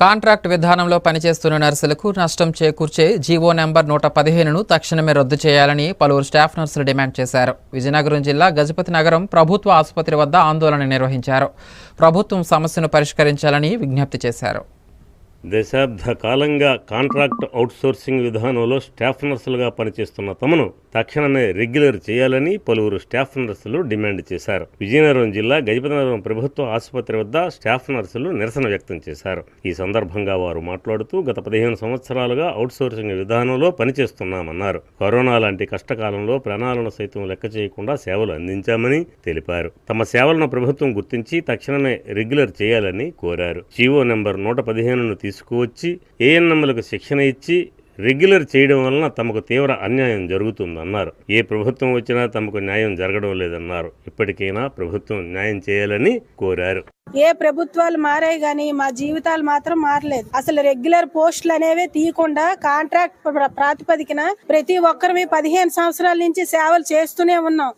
Contract విధానంలో పనిచేస్తున్న నర్సులకు నష్టం చేకూర్చే జీవో నెంబర్ నూట పదిహేనును తక్షణమే రద్దు చేయాలని పలువురు స్టాఫ్ నర్సులు డిమాండ్ చేశారు. విజయనగరం జిల్లా గజపతి నగరం ప్రభుత్వ ఆసుపత్రి వద్ద ఆందోళన నిర్వహించారు. ప్రభుత్వం సమస్యను పరిష్కరించాలని విజ్ఞప్తి చేశారు. దశాబ్ద కాలంగా కాంట్రాక్ట్ అవుట్సోర్సింగ్ విధానంలో స్టాఫ్ నర్సులుగా పనిచేస్తున్న తమను తక్షణమే రెగ్యులర్ చేయాలని పలువురు స్టాఫ్ నర్సులు డిమాండ్ చేశారు. విజయనగరం జిల్లా గజపతినగరం ప్రభుత్వ ఆసుపత్రి వద్ద స్టాఫ్ నర్సులు నిరసన వ్యక్తం చేశారు. ఈ సందర్భంగా వారు మాట్లాడుతూ గత పదిహేను సంవత్సరాలుగా అవుట్సోర్సింగ్ విధానంలో పనిచేస్తున్నామన్నారు. కరోనా లాంటి కష్టకాలంలో ప్రాణాలను సైతం లెక్క చేయకుండా సేవలు అందించామని తెలిపారు. తమ సేవలను ప్రభుత్వం గుర్తించి తక్షణమే రెగ్యులర్ చేయాలని కోరారు. జీవో నెంబర్ నూట పదిహేనును తీసుకువచ్చి ఏఎన్ఎంలకు శిక్షణ ఇచ్చి రెగ్యులర్ చేయడం వలన తమకు తీవ్ర అన్యాయం జరుగుతుందన్నారు. ఏ ప్రభుత్వం వచ్చినా తమకు న్యాయం జరగడం లేదన్నారు. ఇప్పటికైనా ప్రభుత్వం న్యాయం చేయాలని కోరారు. ఏ ప్రభుత్వాలు మారాయి కానీ మా జీవితాలు మాత్రం మారలేదు. అసలు రెగ్యులర్ పోస్టులు అనేవి తీయకుండా కాంట్రాక్ట్ ప్రాతిపదికన ప్రతి ఒక్కరిమి పదిహేను సంవత్సరాల నుంచి సేవలు చేస్తూనే ఉన్నాం.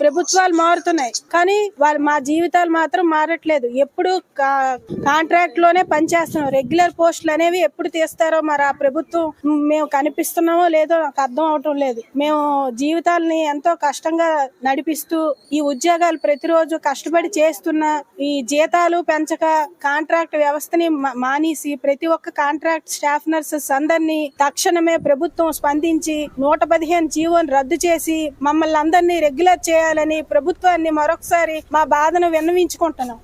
ప్రభుత్వాలు మారుతున్నాయి. కానీ వాళ్ళు మా జీవితాలు మాత్రం మారట్లేదు. ఎప్పుడు కాంట్రాక్ట్లోనే పనిచేస్తున్నాం. రెగ్యులర్ పోస్టులు అనేవి ఎప్పుడు తీస్తారో మరి ఆ ప్రభుత్వం మేము కనిపిస్తున్నామో లేదో నాకు అర్థం అవటం లేదు. మేము జీవితాలని ఎంతో కష్టంగా నడిపిస్తూ ఈ ఉద్యోగాలు ప్రతిరోజు కష్టపడి చేస్తున్న ఈ జీతాలు పెంచక కాంట్రాక్ట్ వ్యవస్థని మానేసి ప్రతి ఒక్క కాంట్రాక్ట్ స్టాఫ్ నర్సెస్ అందరినీ తక్షణమే ప్రభుత్వం స్పందించి నూట పదిహేను జీవోని రద్దు చేసి మమ్మల్ని అందరినీ రెగ్యులర్ చేయాలని ప్రభుత్వాన్ని మరొకసారి మా బాధను విన్నవించుకుంటున్నాం.